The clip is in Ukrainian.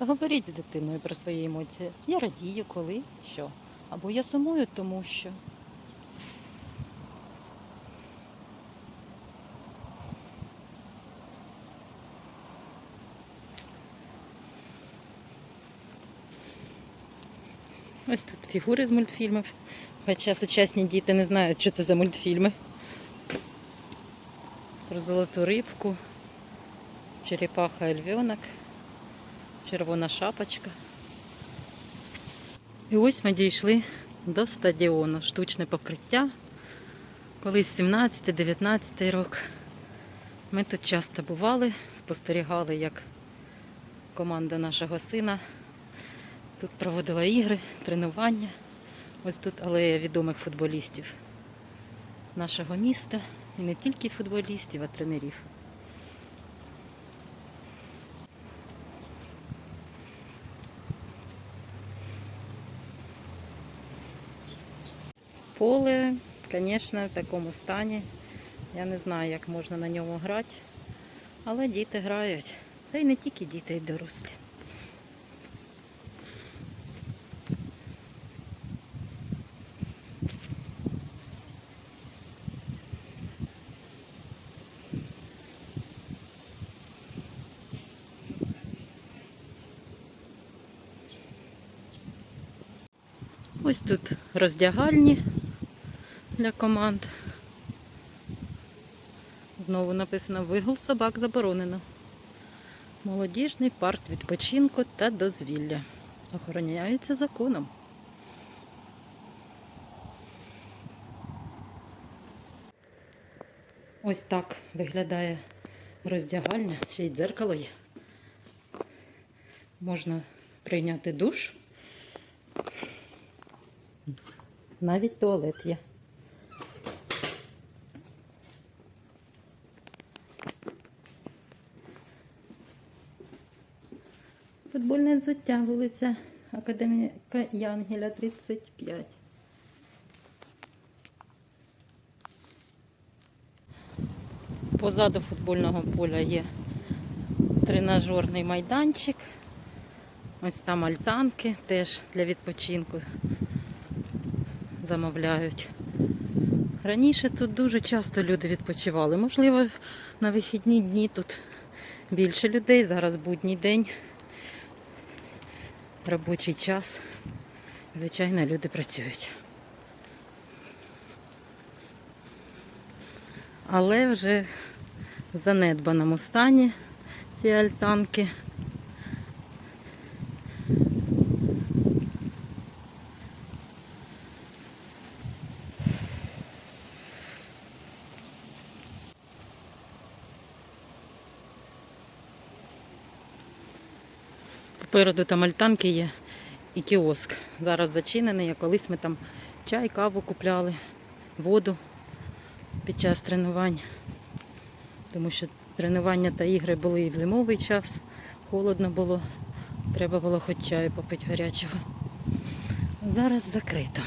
Говоріть з дитиною про свої емоції. Я радію, коли, що. Або я сумую, тому що. Ось тут фігури з мультфільмів. Хоча сучасні діти не знають, що це за мультфільми. Про золоту рибку, черепаха ельвенок, червона шапочка. І ось ми дійшли до стадіону. Штучне покриття. Колись 17-19 рок. Ми тут часто бували, спостерігали, як команда нашого сина тут проводила ігри, тренування. Ось тут алея відомих футболістів нашого міста. І не тільки футболістів, а тренерів. Поле, звісно, в такому стані. Я не знаю, як можна на ньому грати. Але діти грають. Та й не тільки діти, й дорослі. Ось тут роздягальні для команд. Знову написано вигул собак заборонено. Молодіжний парк відпочинку та дозвілля. Охороняється законом. Ось так виглядає роздягальня, ще й дзеркало є. Можна прийняти душ. Навіть туалет є. Футбольне взуття, вулиця Академіка Янгеля 35. Позаду футбольного поля є тренажерний майданчик. Ось там альтанки теж для відпочинку замовляють. Раніше тут дуже часто люди відпочивали. Можливо, на вихідні дні тут більше людей. Зараз будній день, робочий час. Звичайно, люди працюють. Але вже в занедбаному стані ці альтанки. Попереду там альтанки є і кіоск. Зараз зачинений, а колись ми там чай, каву купляли, воду під час тренувань. Тому що тренування та ігри були і в зимовий час, холодно було, треба було хоч чаю попити гарячого. Зараз закрито.